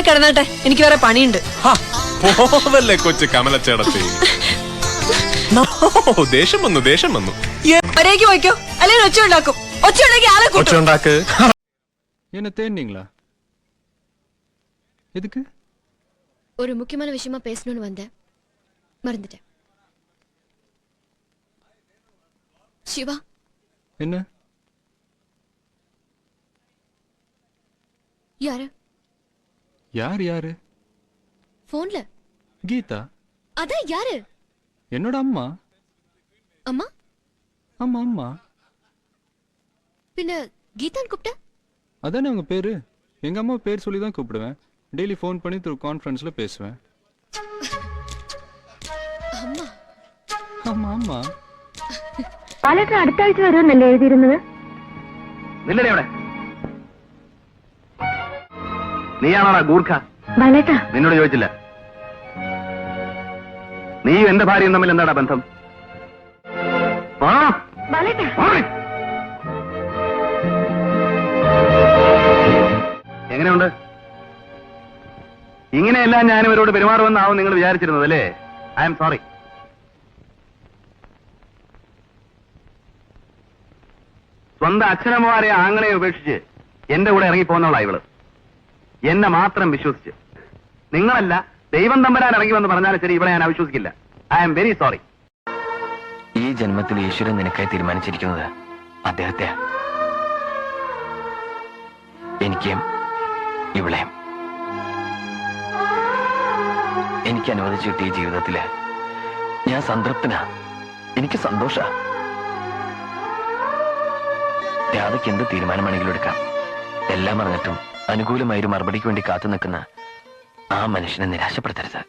പോയി കിടന്നട്ടെ എനിക്ക് വേറെ പണിയുണ്ട് ഹാ, പോവല്ലേ കൊച്ചു കമലച്ചേടത്തി ഓ, ദേഷ്യം വന്നു ദേഷ്യം വന്നു ഒരേക്ക് പോയിക്കോ അല്ലെങ്കിൽ ഒച്ച ഉണ്ടാക്കും ഒച്ച ഉണ്ടാക്കി ആളെ കൂട്ടും കൊച്ചുണ്ടാക്ക് என்ன தேடினீங்களா எதுக்கு ஒரு முக்கியமான விஷயமா பேசணும்னு வந்தேன் மறந்துட்டேன் சிவா என்ன யாரு யார் யாரு போன்ல கீதா அதான் யாரு என்னோட அம்மா அம்மா ஆமா அம்மா பின்ன கீதான் கூப்பிட்ட அதானே அவங்க பேரு எங்க அம்மா பேர் சொல்லி தான் கூப்பிடுவேன் டெய்லி ஃபோன் பண்ணி த்ரூ கான்ஃபரன்ஸ்ல பேசுவேன் அம்மா ஆமா ஆமா പാലേട്ടൻ അടുത്ത ആഴ്ച വരുമെന്നല്ലേ എഴുതിയിരുന്നത് നില്ലടേ അവിടെ നീയാണോടാ ഗൂർഖ? ബാലേട്ട. നിന്നോട് ചോദിച്ചില്ല. നീയും എന്റെ ഭാര്യയും തമ്മിൽ എന്താടാ ബന്ധം. എങ്ങനെയുണ്ട്? ഇങ്ങനെയെല്ലാം ഞാൻ ഇവരോട് പെരുമാറുമെന്നാവും നിങ്ങൾ വിചാരിച്ചിരുന്നത് അല്ലേ? ഐ എം സോറി സ്വന്തം അച്ഛനമ്മമാരെ ആങ്ങളെ ഉപേക്ഷിച്ച് എന്റെ കൂടെ ഇറങ്ങി പോകുന്നവളാ ഇവൾ. എന്നെ മാത്രം വിശ്വസിച്ച്. നിങ്ങളല്ല ദൈവം തമ്പരാൻ ഇറങ്ങി വന്ന് പറഞ്ഞാലും ശരി ഇവിടെ ഞാൻ അവിശ്വസിക്കില്ല. ഐ ആം വെരി സോറി ഈ ജന്മത്തിൽ ഈശ്വരൻ നിനക്കായി തീരുമാനിച്ചിരിക്കുന്നത് അദ്ദേഹത്തെ എനിക്കും ഇവളെയും. എനിക്ക് അനുവദിച്ചു കിട്ടിയ ജീവിതത്തിൽ ഞാൻ സംതൃപ്തനാ. എനിക്ക് സന്തോഷ. രാധയ്ക്ക് എന്ത് തീരുമാനമാണെങ്കിലും എടുക്കാം. എല്ലാം അറിഞ്ഞിട്ടും അനുകൂലമായ ഒരു മറുപടിക്ക് വേണ്ടി കാത്തു നിൽക്കുന്ന ആ മനുഷ്യനെ നിരാശപ്പെടുത്തരുത്.